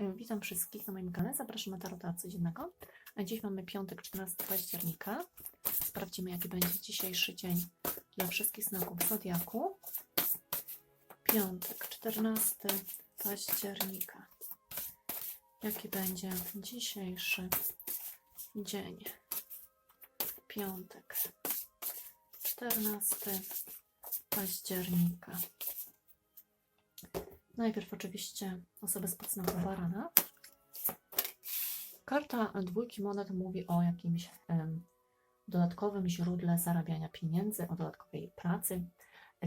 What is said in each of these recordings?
Witam wszystkich na moim kanale. Zapraszam na tarota codziennego. A Dziś mamy piątek, 14 października. Sprawdzimy, jaki będzie dzisiejszy dzień dla wszystkich znaków zodiaku. Piątek, 14 października. Jaki będzie dzisiejszy dzień? Piątek, 14 października. Najpierw oczywiście osoby z podznaku barana. Karta dwójki monet mówi o jakimś em, dodatkowym źródle zarabiania pieniędzy, o dodatkowej pracy.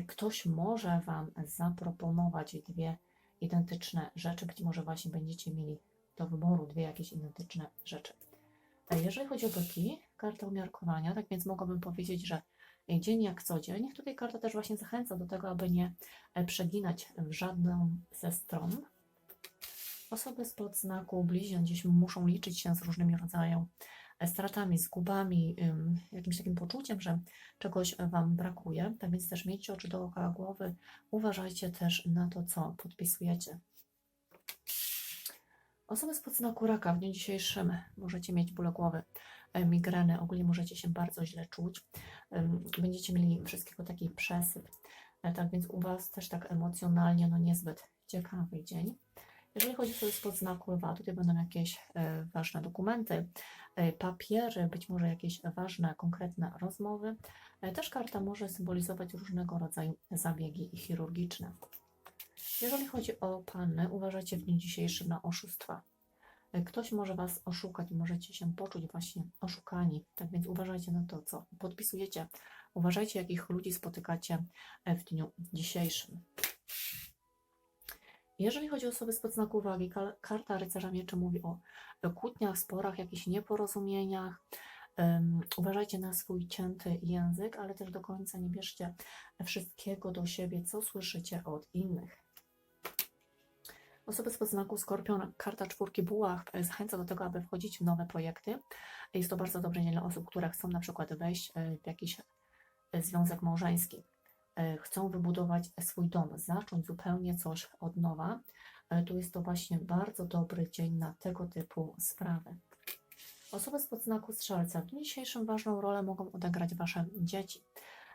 Ktoś może Wam zaproponować dwie identyczne rzeczy. Być może właśnie będziecie mieli do wyboru dwie jakieś identyczne rzeczy. Jeżeli chodzi o byki, karta umiarkowania, tak więc mogłabym powiedzieć, że dzień jak co dzień. Tutaj karta też właśnie zachęca do tego, aby nie e, przeginać w żadną ze stron. Osoby spod znaku bliźniąt gdzieś muszą liczyć się z różnymi rodzajami stratami, zgubami, jakimś takim poczuciem, że czegoś Wam brakuje. Tak więc też miejcie oczy dookoła głowy. Uważajcie też na to, co podpisujecie. Osoby spod znaku raka w dniu dzisiejszym możecie mieć bóle głowy, migreny, ogólnie możecie się bardzo źle czuć. Będziecie mieli wszystkiego taki przesyp. E, Tak więc u Was też tak emocjonalnie no niezbyt ciekawy dzień. Jeżeli chodzi o spod znaku lwa, tutaj będą jakieś e, ważne dokumenty, e, papiery, być może jakieś ważne, konkretne rozmowy. Też karta może symbolizować różnego rodzaju zabiegi chirurgiczne. Jeżeli chodzi o panny, uważajcie w dniu dzisiejszym na oszustwa. E, Ktoś może Was oszukać, możecie się poczuć właśnie oszukani. Tak więc uważajcie na to, co podpisujecie. Uważajcie, jakich ludzi spotykacie e, w dniu dzisiejszym. Jeżeli chodzi o osoby spod znaku uwagi, kal- karta rycerza mieczy mówi o kłótniach, sporach, jakichś nieporozumieniach. Um, uważajcie na swój cięty język, ale też do końca nie bierzcie wszystkiego do siebie, co słyszycie od innych. Osoby spod znaku Skorpion, karta czwórki bułach e, zachęca do tego, aby wchodzić w nowe projekty. Jest to bardzo dobre dzień dla osób, które chcą na przykład wejść e, w jakiś e, związek małżeński. Chcą wybudować swój dom, zacząć zupełnie coś od nowa. Tu jest to właśnie bardzo dobry dzień na tego typu sprawy. Osoby spod znaku strzelca w dniu dzisiejszym ważną rolę mogą odegrać Wasze dzieci.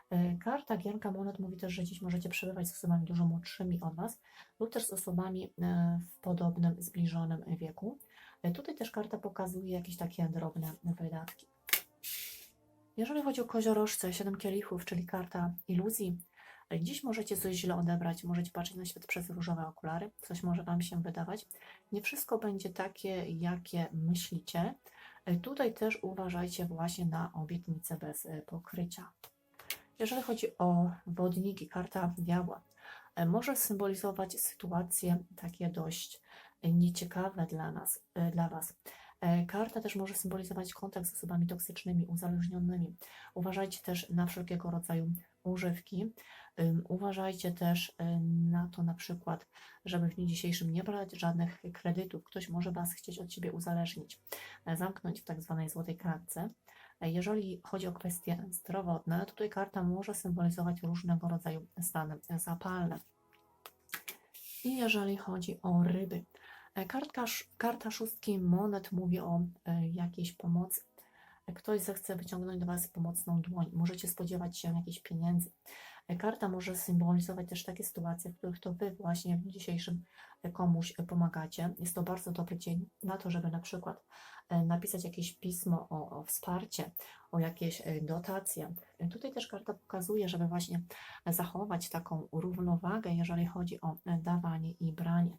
E, Karta Gierka Monet mówi też, że dziś możecie przebywać z osobami dużo młodszymi od Was lub też z osobami e, w podobnym, zbliżonym wieku. E, Tutaj też karta pokazuje jakieś takie drobne wydatki. Jeżeli chodzi o koziorożce, 7 kielichów, czyli karta iluzji, dziś możecie coś źle odebrać, możecie patrzeć na świat przez różowe okulary, coś może Wam się wydawać. Nie wszystko będzie takie, jakie myślicie. Tutaj też uważajcie właśnie na obietnice bez pokrycia. Jeżeli chodzi o wodniki, karta diabła e, może symbolizować sytuacje takie dość nieciekawe dla nas, e, dla Was. E, Karta też może symbolizować kontakt z osobami toksycznymi, uzależnionymi. Uważajcie też na wszelkiego rodzaju używki. Uważajcie też na to na przykład, żeby w dniu dzisiejszym nie brać żadnych kredytów. Ktoś może Was chcieć od Ciebie uzależnić, zamknąć w tak zwanej złotej klatce. Jeżeli chodzi o kwestie zdrowotne, tutaj karta może symbolizować różnego rodzaju stany zapalne. I jeżeli chodzi o ryby, e, kartka, karta szóstki monet mówi o e, jakiejś pomocy. E, Ktoś zechce wyciągnąć do Was pomocną dłoń. Możecie spodziewać się jakichś pieniędzy. Karta może symbolizować też takie sytuacje, w których to Wy właśnie w dzisiejszym e, komuś e, pomagacie. Jest to bardzo dobry dzień na to, żeby na przykład e, napisać jakieś pismo o, o wsparcie, o jakieś dotacje. Tutaj też karta pokazuje, żeby właśnie zachować taką równowagę, jeżeli chodzi o dawanie i branie.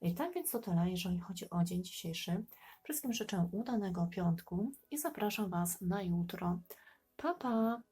I tak więc to tyle, jeżeli chodzi o dzień dzisiejszy. Wszystkim życzę udanego piątku i zapraszam Was na jutro. Pa, pa!